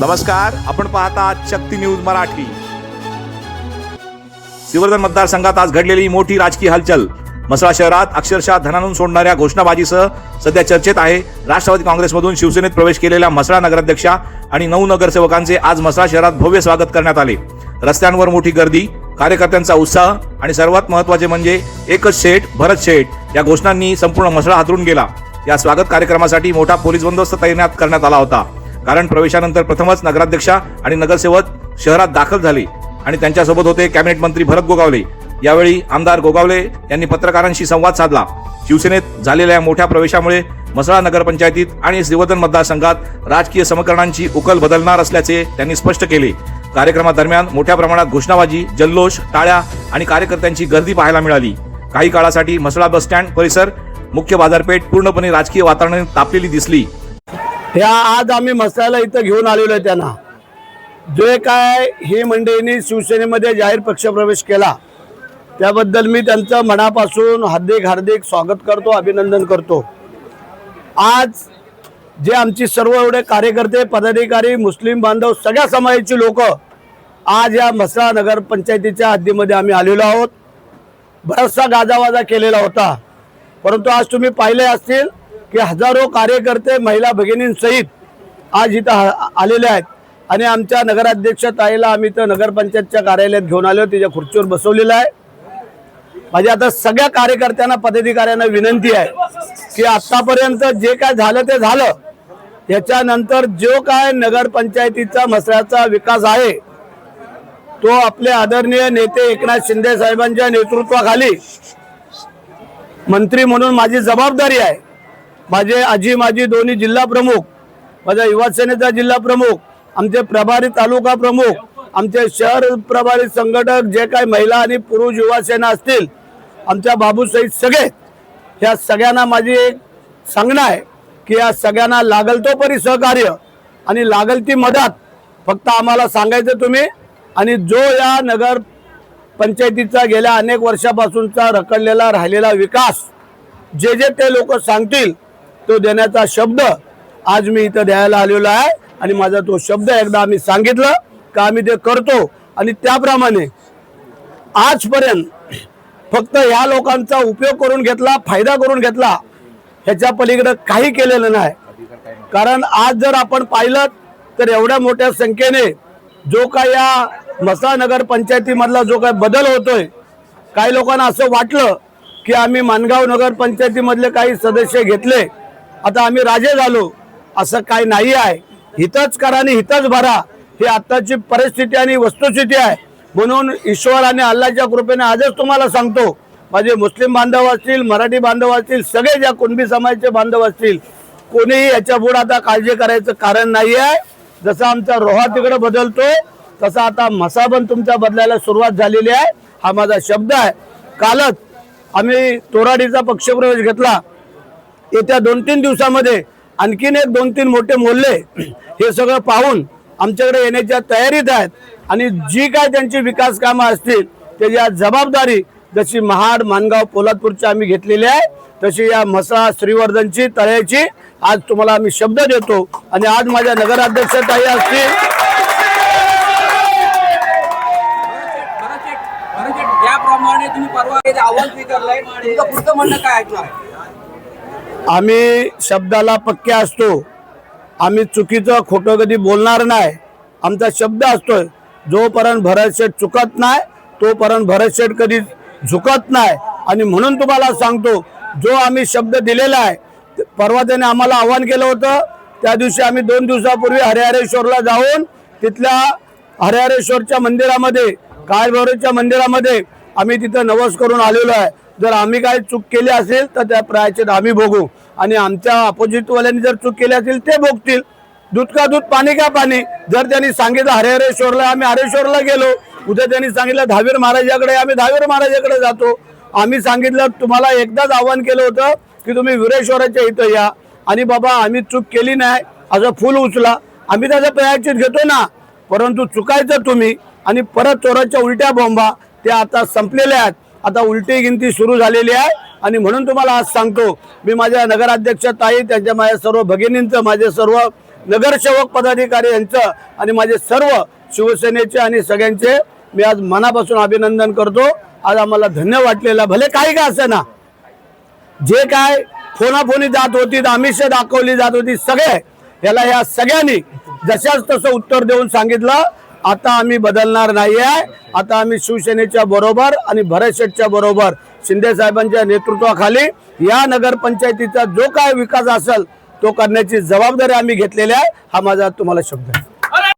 नमस्कार आपण पाहता शक्ती न्यूज मराठी. श्रीवर्धन मतदारसंघात आज घडलेली मोठी राजकीय हालचाल. मसळा शहरात अक्षरशः धनानून सोडणाऱ्या घोषणाबाजीसह सध्या चर्चेत आहे राष्ट्रवादी काँग्रेसमधून शिवसेनेत प्रवेश केलेल्या मसळा नगराध्यक्षा आणि नऊ नगरसेवकांचे आज मसळा शहरात भव्य स्वागत करण्यात आले. रस्त्यांवर मोठी गर्दी कार्यकर्त्यांचा उत्साह आणि सर्वात महत्त्वाचे म्हणजे एकच शेठ भरत शेठ या घोषणांनी संपूर्ण मसळा हातरून गेला. या स्वागत कार्यक्रमासाठी मोठा पोलीस बंदोबस्त तैनात करण्यात आला होता. कारण प्रवेशानंतर प्रथमच नगराध्यक्षा आणि नगरसेवक शहरात दाखल झाले आणि त्यांच्यासोबत होते कॅबिनेट मंत्री भरत गोगावले. यावेळी आमदार गोगावले यांनी पत्रकारांशी संवाद साधला. शिवसेनेत झालेल्या या मोठ्या प्रवेशामुळे मसळा नगरपंचायतीत आणि श्रीवर्धन मतदारसंघात राजकीय समीकरणांची उकल बदलणार असल्याचे त्यांनी स्पष्ट केले. कार्यक्रमादरम्यान मोठ्या प्रमाणात घोषणाबाजी जल्लोष टाळ्या आणि कार्यकर्त्यांची गर्दी पाहायला मिळाली. काही काळासाठी मसळा बस स्टँड परिसर मुख्य बाजारपेठ पूर्णपणे राजकीय वातावरणाने तापलेली दिसली. ह्या आज आम्ही मसाला इथं घेऊन आलेलो आहे त्यांना. जे काय ही मंडळींनी शिवसेनेमध्ये जाहीर पक्षप्रवेश केला त्याबद्दल मी त्यांचं मनापासून हार्दिक हार्दिक स्वागत करतो अभिनंदन करतो. आज जे आमची सर्व एवढे कार्यकर्ते पदाधिकारी मुस्लिम बांधव सगळ्या समाजाची लोक आज या मसळा नगर पंचायतीच्या हद्दीमध्ये आम्ही आलेलो आहोत. बराचसा गाजावाजा केलेला होता. परंतु आज तुम्ही पाहिले असतील की हजारो कार्यकर्ते महिला भगिनींसहित आज इथं आलेले आहेत. आणि आमच्या नगराध्यक्ष ताईला आम्ही इथं नगरपंचायतच्या कार्यालयात घेऊन आलो तिच्या खुर्चीवर बसवलेलं आहे. माझी आता सगळ्या कार्यकर्त्यांना पदाधिकाऱ्यांना विनंती आहे की आतापर्यंत जे काय झालं ते झालं. याच्यानंतर जो काय नगरपंचायतीचा मसऱ्याचा विकास आहे तो आपले आदरणीय नेते एकनाथ शिंदे साहेबांच्या नेतृत्वाखाली मंत्री म्हणून माझी जबाबदारी आहे. माझे आजी माझी दोन्ही जिल्हा प्रमुख माझा युवा सेनेचा जिल्हा प्रमुख आमचे प्रभारी तालुका प्रमुख आमचे शहर प्रभारी संघटक जे काही महिला आणि पुरुष युवा सेना असतील आमच्या बाबूसहित सगळे ह्या सगळ्यांना माझी एक सांगणं आहे की या सगळ्यांना लागल तो परी सहकार्य आणि लागल ती मदत फक्त आम्हाला सांगायचं तुम्ही आणि जो या नगर पंचायतीचा गेल्या अनेक वर्षापासूनचा रखडलेला राहिलेला विकास जे जे ते लोक सांगतील तो देण्याचा शब्द आज मी इथं द्यायला आलेलो आहे. आणि माझा तो शब्द एकदा आम्ही सांगितलं का आम्ही ते करतो. आणि त्याप्रमाणे आजपर्यंत फक्त ह्या लोकांचा उपयोग करून घेतला फायदा करून घेतला ह्याच्या पलीकडं काही केलेलं नाही. कारण आज जर आपण पाहिलं तर एवढ्या मोठ्या संख्येने जो काय या मसा नगर पंचायतीमधला जो काय बदल होतोय काही लोकांना असं वाटलं की आम्ही मानगाव नगर पंचायतीमधले काही सदस्य घेतले आता आम्ही राजे झालो. असं काही नाही आहे. हितच करा आणि हितच भरा. ही आत्ताची परिस्थिती आणि वस्तुस्थिती आहे. म्हणून ईश्वर आणि अल्लाच्या कृपेने आजच तुम्हाला सांगतो माझे मुस्लिम बांधव असतील मराठी बांधव असतील सगळे ज्या कुणबी समाजाचे बांधव असतील कोणीही याच्यापुढे आता काळजी करायचं कारण नाही आहे. जसं आमचा रोहा तिकडे बदलतो तसा आता मसा पण तुमचा बदलायला सुरुवात झालेली आहे. हा माझा शब्द आहे. कालच आम्ही तोराडीचा पक्षप्रवेश घेतला. येत्या दोन तीन दिवसामध्ये आणखीन एक दोन तीन मोठे मोहल्ले हे सगळं पाहून आमच्याकडे येण्याच्या तयारीत आहेत आणि जी काय त्यांची विकास कामं असतील त्याची आज जबाबदारी जशी महाड मानगाव पोलादपूरची आम्ही घेतलेली आहे तशी या म्हसा श्रीवर्धनची तळ्याची आज तुम्हाला आम्ही शब्द देतो आणि आज माझ्या नगराध्यक्ष ताई असतील ज्याप्रमाणे तुम्ही परवा आव्हान स्वीकारलंय तुमचं पुढचं म्हणणं काय ऐकणार आहे आम्ही शब्दाला पक्के असतो. आम्ही चुकीचं खोटं कधी बोलणार नाही. आमचा शब्द असतोय. जोपर्यंत भरत शेठ चुकत नाही तोपर्यंत भरत शेठ कधी झुकत नाही. आणि म्हणून तुम्हाला सांगतो जो आम्ही शब्द दिलेला आहे परवा त्याने आम्हाला आव्हान केलं होतं त्या दिवशी आम्ही दोन दिवसापूर्वी हरिहरेश्वरला जाऊन तिथल्या हरिहरेश्वरच्या मंदिरामध्ये काळभैरवच्या मंदिरामध्ये आम्ही तिथं नवस करून आलेलो आहे. जर आम्ही काय चूक केली असेल तर त्या प्रायचित आम्ही भोगू. आणि आमच्या अपोजिटवाल्यांनी जर चूक केली असेल ते भोगतील. दूध का दूध पाणी का पाणी? जर त्यांनी सांगितलं हरेहरेश्वरला आम्ही हरेश्वरला गेलो. उद्या त्यांनी सांगितलं दहावीर महाराजाकडे आम्ही दहावीर महाराजाकडे जातो. आम्ही सांगितलं तुम्हाला एकदाच आव्हान केलं होतं की तुम्ही वीरेश्वराच्या इथं या. आणि बाबा आम्ही चूक केली नाही. असं फुल उचला. आम्ही त्याचं प्रयाचित घेतो ना. परंतु चुकायचं तुम्ही आणि परत चोराच्या उलट्या बॉम्बा त्या आता संपलेल्या आहेत. आता उलटी गिनती सुरू झालेली आहे. आणि म्हणून तुम्हाला आज सांगतो मी माझ्या नगराध्यक्ष ताई त्यांच्या माझ्या सर्व भगिनींचं माझे सर्व नगरसेवक पदाधिकारी यांचं आणि माझे सर्व शिवसेनेचे आणि सगळ्यांचे मी आज मनापासून अभिनंदन करतो. आज आम्हाला धन्य वाटलेलं भले काही का असे ना जे काय फोनाफोनी जात होती आमिष दाखवली जात होती सगळे याला ह्या सगळ्यांनी जशाच तसं उत्तर देऊन सांगितलं. आता आम्ही बदलणार नाही आहे आता आम्ही शिवसेनेच्या बरोबर आणि भरत शेठच्या बरोबर शिंदे साहेबांच्या नेतृत्वाखाली या नगरपंचायतीचा जो काय विकास असेल तो करण्याची जबाबदारी आम्ही घेतलेली आहे. हा माझा तुम्हाला शब्द आहे.